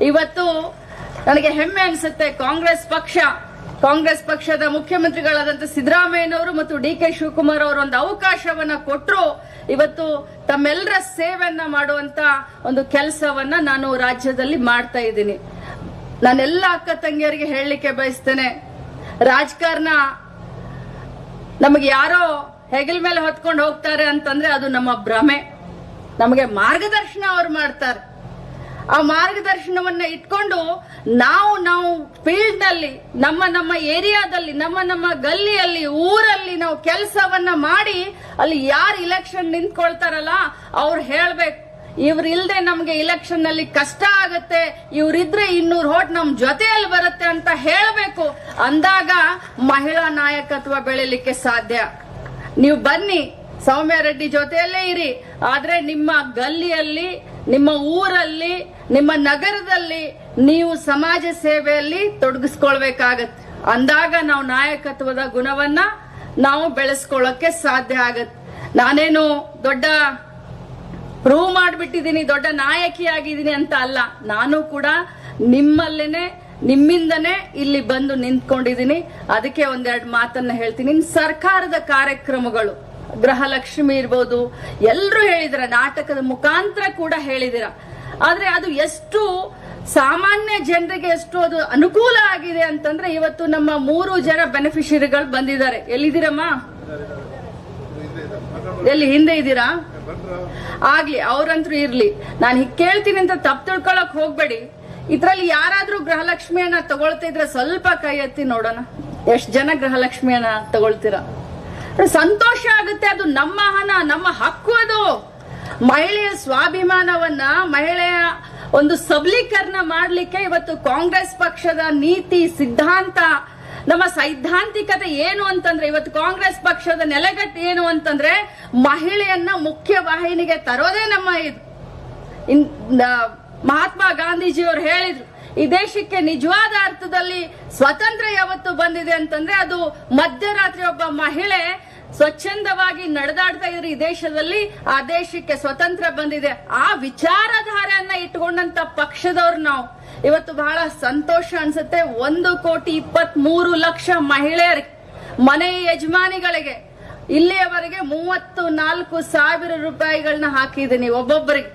ಇವತ್ತು ನನಗೆ ಹೆಮ್ಮೆ ಅನಿಸುತ್ತೆ ಕಾಂಗ್ರೆಸ್ ಪಕ್ಷ. ಕಾಂಗ್ರೆಸ್ ಪಕ್ಷದ ಮುಖ್ಯಮಂತ್ರಿಗಳಾದಂತ ಸಿದ್ದರಾಮಯ್ಯನವರು ಮತ್ತು ಡಿ ಕೆ ಶಿವಕುಮಾರ್ ಅವರು ಒಂದು ಅವಕಾಶವನ್ನ ಕೊಟ್ಟರು ಇವತ್ತು ತಮ್ಮೆಲ್ಲರ ಸೇವೆಯನ್ನ ಮಾಡುವಂತ ಒಂದು ಕೆಲಸವನ್ನ ನಾನು ರಾಜ್ಯದಲ್ಲಿ ಮಾಡ್ತಾ ಇದ್ದೀನಿ. ನಾನೆಲ್ಲ ಅಕ್ಕ ತಂಗಿಯರಿಗೆ ಹೇಳಲಿಕ್ಕೆ ಬಯಸ್ತೇನೆ. ರಾಜಕಾರಣ ನಮಗೆ ಯಾರೋ ಹೆಗಲ್ ಮೇಲೆ ಹೊತ್ಕೊಂಡು ಹೋಗ್ತಾರೆ ಅಂತಂದ್ರೆ ಅದು ನಮ್ಮ ಭ್ರಮೆ. ನಮಗೆ ಮಾರ್ಗದರ್ಶನ ಅವ್ರು ಮಾಡ್ತಾರೆ. ಆ ಮಾರ್ಗದರ್ಶನವನ್ನ ಇಟ್ಕೊಂಡು ನಾವು ನಾವು ಫೀಲ್ಡ್ನಲ್ಲಿ ನಮ್ಮ ನಮ್ಮ ಏರಿಯಾದಲ್ಲಿ, ನಮ್ಮ ನಮ್ಮ ಗಲ್ಲಿಯಲ್ಲಿ, ಊರಲ್ಲಿ ನಾವು ಕೆಲಸವನ್ನ ಮಾಡಿ ಅಲ್ಲಿ ಯಾರು ಇಲೆಕ್ಷನ್ ನಿಂತ್ಕೊಳ್ತಾರಲ್ಲ, ಅವ್ರು ಹೇಳ್ಬೇಕು, ಇವ್ರ ಇಲ್ದೆ ನಮ್ಗೆ ಇಲೆಕ್ಷನ್ನಲ್ಲಿ ಕಷ್ಟ ಆಗತ್ತೆ, ಇವ್ರಿದ್ರೆ ಇನ್ನೂರು ಹೋಟ್ ನಮ್ ಜೊತೆಯಲ್ಲಿ ಬರುತ್ತೆ ಅಂತ ಹೇಳಬೇಕು. ಅಂದಾಗ ಮಹಿಳಾ ನಾಯಕತ್ವ ಬೆಳಿಲಿಕ್ಕೆ ಸಾಧ್ಯ. ನೀವು ಬನ್ನಿ ಸೌಮ್ಯ ರೆಡ್ಡಿ ಜೊತೆಯಲ್ಲೇ ಇರಿ, ಆದ್ರೆ ನಿಮ್ಮ ಗಲ್ಲಿಯಲ್ಲಿ ನಿಮ್ಮ ಊರಲ್ಲಿ, ನಿಮ್ಮ ನಗರದಲ್ಲಿ ನೀವು ಸಮಾಜ ಸೇವೆಯಲ್ಲಿ ತೊಡಗಿಸ್ಕೊಳ್ಬೇಕಾಗತ್ತೆ. ಅಂದಾಗ ನಾವು ನಾಯಕತ್ವದ ಗುಣವನ್ನ ನಾವು ಬೆಳೆಸ್ಕೊಳ್ಳಕ್ಕೆ ಸಾಧ್ಯ ಆಗತ್ತೆ. ನಾನೇನು ದೊಡ್ಡ ಪ್ರೂವ್ ಮಾಡಿಬಿಟ್ಟಿದ್ದೀನಿ, ದೊಡ್ಡ ನಾಯಕಿ ಆಗಿದ್ದೀನಿ ಅಂತ ಅಲ್ಲ. ನಾನು ಕೂಡ ನಿಮ್ಮಲ್ಲೇನೆ, ನಿಮ್ಮಿಂದನೇ ಇಲ್ಲಿ ಬಂದು ನಿಂತ್ಕೊಂಡಿದ್ದೀನಿ. ಅದಕ್ಕೆ ಒಂದೆರಡು ಮಾತನ್ನ ಹೇಳ್ತೀನಿ. ಸರ್ಕಾರದ ಕಾರ್ಯಕ್ರಮಗಳು ಗೃಹಲಕ್ಷ್ಮಿ ಇರ್ಬೋದು ಎಲ್ಲರೂ ಹೇಳಿದಿರ, ನಾಟಕದ ಮುಖಾಂತರ ಕೂಡ ಹೇಳಿದಿರ. ಆದ್ರೆ ಅದು ಎಷ್ಟು ಸಾಮಾನ್ಯ ಜನರಿಗೆ ಎಷ್ಟು ಅದು ಅನುಕೂಲ ಆಗಿದೆ ಅಂತಂದ್ರೆ ಇವತ್ತು ನಮ್ಮ ಮೂರು ಜನ ಬೆನಿಫಿಷರಿಗಳು ಬಂದಿದ್ದಾರೆ. ಎಲ್ಲಿದ್ದೀರಮ್ಮ? ಎಲ್ಲಿ, ಹಿಂದೆ ಇದ್ದೀರಾ? ಆಗ್ಲಿ, ಅವ್ರಂತ್ರು ಇರ್ಲಿ. ನಾನು ಹೀಗೆ ಕೇಳ್ತೀನಿ ಅಂತ ತಪ್ಪು ತಿಳ್ಕೊಳಕ್ ಹೋಗ್ಬೇಡಿ. ಇದ್ರಲ್ಲಿ ಯಾರಾದ್ರೂ ಗೃಹಲಕ್ಷ್ಮಿಯನ್ನ ತಗೊಳ್ತಿದ್ರೆ ಸ್ವಲ್ಪ ಕೈ ಎತ್ತಿ ನೋಡೋಣ. ಎಷ್ಟ್ ಜನ ಗೃಹಲಕ್ಷ್ಮಿಯನ್ನ ತಗೊಳ್ತೀರಾ? ಸಂತೋಷ ಆಗುತ್ತೆ ಅದು ನಮ್ಮ ಹಣ, ನಮ್ಮ ಹಕ್ಕು ಅದು. ಮಹಿಳೆಯ ಸ್ವಾಭಿಮಾನವನ್ನ, ಮಹಿಳೆಯ ಒಂದು ಸಬಲೀಕರಣ ಮಾಡಲಿಕ್ಕೆ ಇವತ್ತು ಕಾಂಗ್ರೆಸ್ ಪಕ್ಷದ ನೀತಿ, ಸಿದ್ಧಾಂತ, ನಮ್ಮ ಸೈದ್ಧಾಂತಿಕತೆ ಏನು ಅಂತಂದ್ರೆ, ಇವತ್ತು ಕಾಂಗ್ರೆಸ್ ಪಕ್ಷದ ನೆಲೆಗಟ್ಟು ಏನು ಅಂತಂದ್ರೆ, ಮಹಿಳೆಯನ್ನ ಮುಖ್ಯ ವಾಹಿನಿಗೆ ತರೋದೇ ನಮ್ಮ ಇದು. ಮಹಾತ್ಮ ಗಾಂಧೀಜಿಯವರು ಹೇಳಿದ್ರು, ಈ ದೇಶಕ್ಕೆ ನಿಜವಾದ ಅರ್ಥದಲ್ಲಿ ಸ್ವತಂತ್ರ ಯಾವತ್ತು ಬಂದಿದೆ ಅಂತಂದ್ರೆ ಅದು ಮಧ್ಯರಾತ್ರಿ ಒಬ್ಬ ಮಹಿಳೆ ಸ್ವಚ್ಛಂದವಾಗಿ ನಡೆದಾಡ್ತಾ ಇದ್ರೆ ಈ ದೇಶದಲ್ಲಿ, ಆ ದೇಶಕ್ಕೆ ಸ್ವತಂತ್ರ ಬಂದಿದೆ. ಆ ವಿಚಾರಧಾರೆಯನ್ನ ಇಟ್ಕೊಂಡಂತ ಪಕ್ಷದವ್ರು ನಾವು. ಇವತ್ತು ಬಹಳ ಸಂತೋಷ ಅನ್ಸುತ್ತೆ. ಒಂದು ಕೋಟಿ ಇಪ್ಪತ್ತ್ ಮೂರು ಲಕ್ಷ ಮಹಿಳೆಯರಿಗೆ, ಮನೆ ಯಜಮಾನಿಗಳಿಗೆ ಇಲ್ಲಿಯವರೆಗೆ ಮೂವತ್ತು ನಾಲ್ಕು ಸಾವಿರ ರೂಪಾಯಿಗಳನ್ನ ಹಾಕಿದ್ದೀನಿ ಒಬ್ಬೊಬ್ಬರಿಗೆ.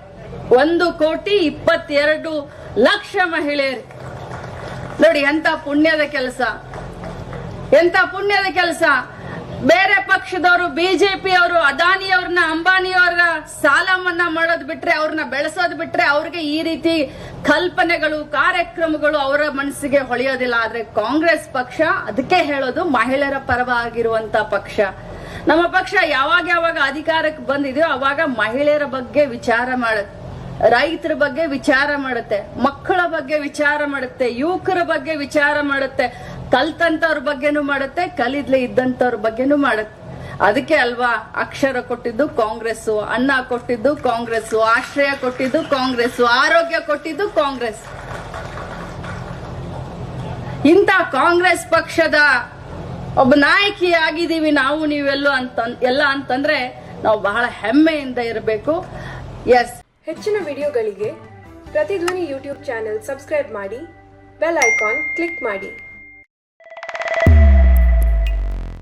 ಒಂದು ಕೋಟಿ ಇಪ್ಪತ್ತೆರಡು ಲಕ್ಷ ಮಹಿಳೆಯರು ನೋಡಿ, ಎಂತ ಪುಣ್ಯದ ಕೆಲಸ. ಎಂತ ಪುಣ್ಯದ ಕೆಲಸ. ಬೇರೆ ಪಕ್ಷದವರು ಬಿಜೆಪಿ ಅವರು ಅದಾನಿ ಅವ್ರನ್ನ ಅಂಬಾನಿ ಅವ್ರ ಸಾಲ ಮನ್ನಾ ಮಾಡೋದ್ ಬಿಟ್ರೆ, ಅವ್ರನ್ನ ಬೆಳೆಸೋದ್ ಬಿಟ್ರೆ ಅವ್ರಿಗೆ ಈ ರೀತಿ ಕಲ್ಪನೆಗಳು, ಕಾರ್ಯಕ್ರಮಗಳು ಅವರ ಮನಸ್ಸಿಗೆ ಹೊಳೆಯೋದಿಲ್ಲ. ಆದ್ರೆ ಕಾಂಗ್ರೆಸ್ ಪಕ್ಷ ಅದಕ್ಕೆ ಹೇಳೋದು ಮಹಿಳೆಯರ ಪರವಾಗಿರುವಂತ ಪಕ್ಷ. ನಮ್ಮ ಪಕ್ಷ ಯಾವಾಗ ಯಾವಾಗ ಅಧಿಕಾರಕ್ಕೆ ಬಂದಿದೆಯೋ ಅವಾಗ ಮಹಿಳೆಯರ ಬಗ್ಗೆ ವಿಚಾರ ಮಾಡುತ್ತೆ ರೈತರ ಬಗ್ಗೆ ವಿಚಾರ ಮಾಡುತ್ತೆ, ಮಕ್ಕಳ ಬಗ್ಗೆ ವಿಚಾರ ಮಾಡುತ್ತೆ, ಯುವಕರ ಬಗ್ಗೆ ವಿಚಾರ ಮಾಡುತ್ತೆ. ಕಲ್ತಂತವ್ರ ಬಗ್ಗೆನೂ ಮಾಡುತ್ತೆ ಕಲಿದ್ಲೆ ಇದ್ದಂತವ್ರ ಬಗ್ಗೆನೂ ಮಾಡುತ್ತೆ. ಅದಕ್ಕೆ ಅಲ್ವಾ ಅಕ್ಷರ ಕೊಟ್ಟಿದ್ದು ಕಾಂಗ್ರೆಸ್ ಅನ್ನ ಕೊಟ್ಟಿದ್ದು ಕಾಂಗ್ರೆಸ್ ಆಶ್ರಯ ಕೊಟ್ಟಿದ್ದು ಕಾಂಗ್ರೆಸ್ ಆರೋಗ್ಯ ಕೊಟ್ಟಿದ್ದು ಕಾಂಗ್ರೆಸ್. ಇಂಥ ಕಾಂಗ್ರೆಸ್ ಪಕ್ಷದ ಒಬ್ಬ ನಾಯಕಿ ಆಗಿದ್ದೀವಿ ನಾವು ನೀವೆಲ್ಲೋ ಅಂತ, ಎಲ್ಲ ಅಂತಂದ್ರೆ ನಾವು ಬಹಳ ಹೆಮ್ಮೆಯಿಂದ ಇರಬೇಕು. ಎಸ್ ಹೆಚ್ಚಿನ ವಿಡಿಯೋಗಳಿಗೆ ಪ್ರತಿಧ್ವನಿ ಯೂಟ್ಯೂಬ್ ಚಾನೆಲ್ ಸಬ್ಸ್ಕ್ರೈಬ್ ಮಾಡಿ, ಬೆಲ್ ಐಕಾನ್ ಕ್ಲಿಕ್ ಮಾಡಿ.